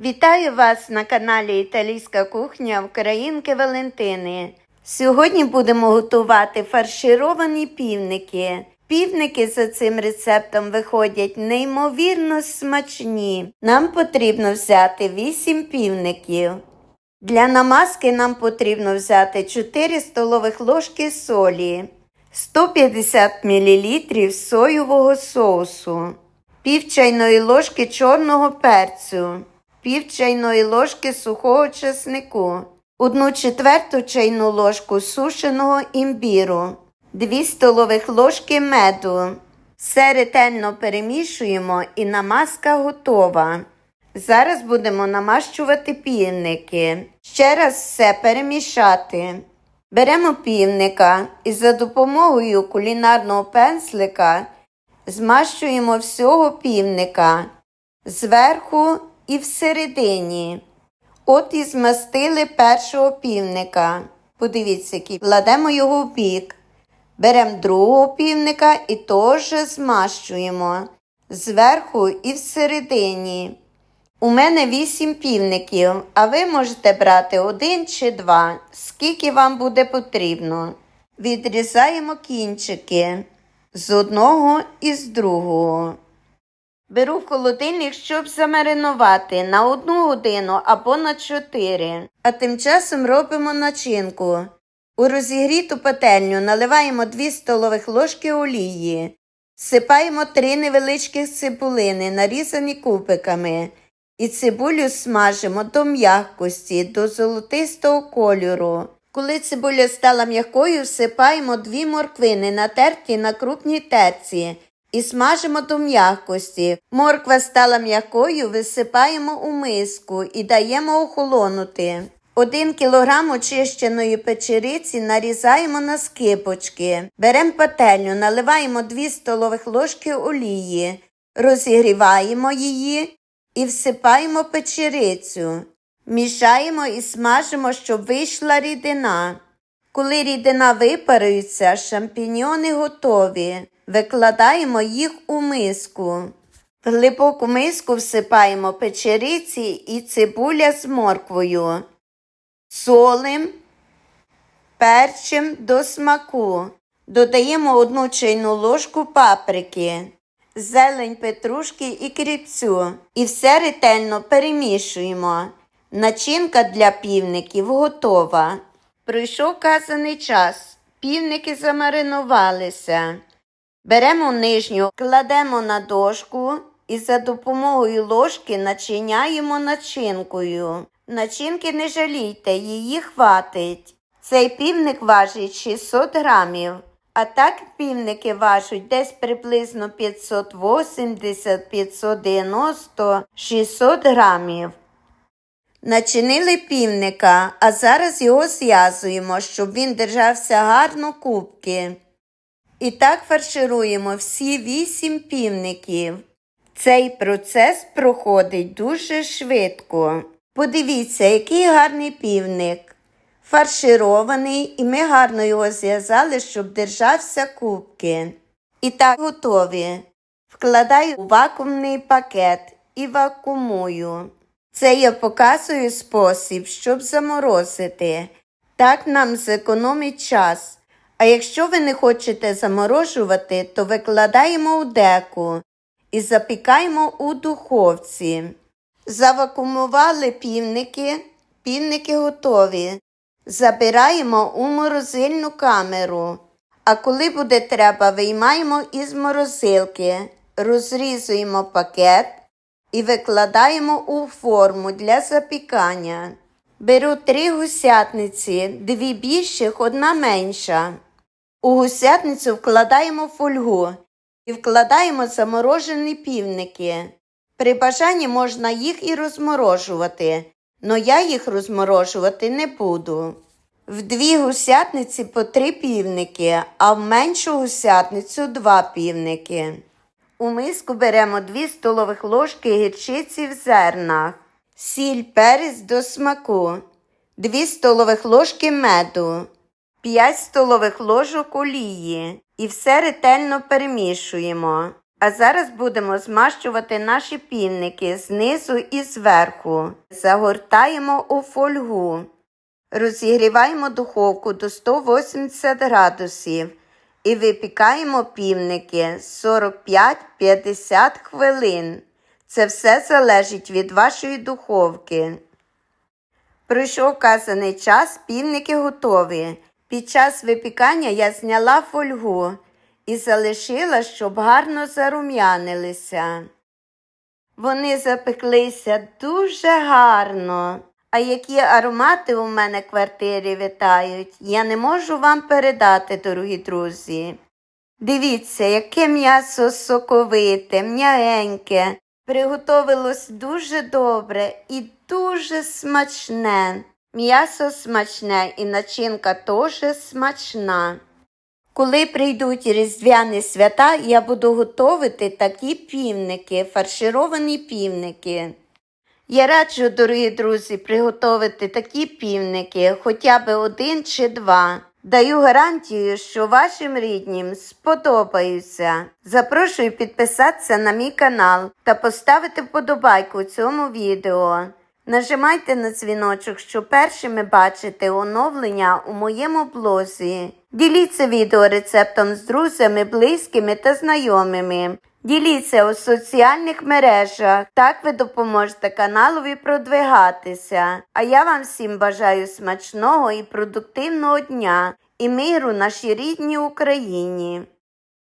Вітаю вас на каналі Італійська кухня Українки Валентини. Сьогодні будемо готувати фаршировані півники. Півники за цим рецептом виходять неймовірно смачні. Нам потрібно взяти 8 півників. Для намазки нам потрібно взяти 4 столових ложки солі, 150 мл соєвого соусу, пів чайної ложки чорного перцю, пів чайної ложки сухого чеснику, 1 четверту чайну ложку сушеного імбіру, 2 столових ложки меду. Все ретельно перемішуємо і намазка готова. Зараз будемо намащувати півники. Ще раз все перемішати. Беремо півника і за допомогою кулінарного пензлика змащуємо всього півника зверху і всередині. От і змастили першого півника. Подивіться, який. Кладемо його в бік. Беремо другого півника і теж змащуємо зверху і всередині. У мене вісім півників, а ви можете брати один чи два, скільки вам буде потрібно. Відрізаємо кінчики з одного і з другого. Беру в холодильник, щоб замаринувати на одну годину або на чотири. А тим часом робимо начинку. У розігріту пательню наливаємо 2 столових ложки олії. Сипаємо 3 невеличких цибулини, нарізані кубиками. І цибулю смажимо до м'якості, до золотистого кольору. Коли цибуля стала м'якою, всипаємо дві морквини, натерті на крупній терці, і смажимо до м'якості. Морква стала м'якою, висипаємо у миску і даємо охолонути. Один кілограм очищеної печериці нарізаємо на скипочки. Беремо пательню, наливаємо 2 столових ложки олії, розігріваємо її і всипаємо печерицю. Мішаємо і смажимо, щоб вийшла рідина. Коли рідина випарується, шампіньони готові. Викладаємо їх у миску. В глибоку миску всипаємо печериці і цибуля з морквою. Солим, перчим до смаку. Додаємо одну чайну ложку паприки, зелень петрушки і кріпцю. І все ретельно перемішуємо. Начинка для півників готова. Пройшов казаний час. Півники замаринувалися. Беремо нижню, кладемо на дошку і за допомогою ложки начиняємо начинкою. Начинки не жалійте, її хватить. Цей півник важить 600 грамів, а так півники важать десь приблизно 580, 590, 600 грамів. Начинили півника, а зараз його зв'язуємо, щоб він держався гарно кубки. І так фаршируємо всі вісім півників. Цей процес проходить дуже швидко. Подивіться, який гарний півник. Фарширований, і ми гарно його зв'язали, щоб держався кубки. І так готові. Вкладаю у вакуумний пакет і вакуумую. Це я показую спосіб, щоб заморозити. Так нам зекономить час. А якщо ви не хочете заморожувати, то викладаємо у деку і запікаємо у духовці. Завакумували півники, півники готові. Забираємо у морозильну камеру. А коли буде треба, виймаємо із морозилки, розрізуємо пакет і викладаємо у форму для запікання. Беру три гусятниці, дві більших, одна менша. У гусятницю вкладаємо фольгу і вкладаємо заморожені півники. При бажанні можна їх і розморожувати, але я їх розморожувати не буду. В дві гусятниці по три півники, а в меншу гусятницю два півники. У миску беремо 2 столових ложки гірчиці в зернах, сіль перець до смаку, 2 столових ложки меду, 5 столових ложок олії і все ретельно перемішуємо. А зараз будемо змащувати наші півники знизу і зверху. Загортаємо у фольгу. Розігріваємо духовку до 180 градусів і випікаємо півники 45-50 хвилин. Це все залежить від вашої духовки. Пройшов вказаний час, півники готові. Під час випікання я зняла фольгу і залишила, щоб гарно зарум'янилися. Вони запеклися дуже гарно. А які аромати у мене в квартирі витають, я не можу вам передати, дорогі друзі. Дивіться, яке м'ясо соковите, м'ягеньке, приготовилось дуже добре і дуже смачне. М'ясо смачне і начинка теж смачна. Коли прийдуть різдвяні свята, я буду готувати такі півники, фаршировані півники. Я раджу, дорогі друзі, приготувати такі півники, хоча б один чи два. Даю гарантію, що вашим ріднім сподобаються. Запрошую підписатися на мій канал та поставити вподобайку цьому відео. Нажимайте на дзвіночок, щоб першими бачити оновлення у моєму блозі. Діліться відео рецептом з друзями, близькими та знайомими. Діліться у соціальних мережах. Так ви допоможете каналові продвигатися. А я вам всім бажаю смачного і продуктивного дня і миру нашій рідній Україні.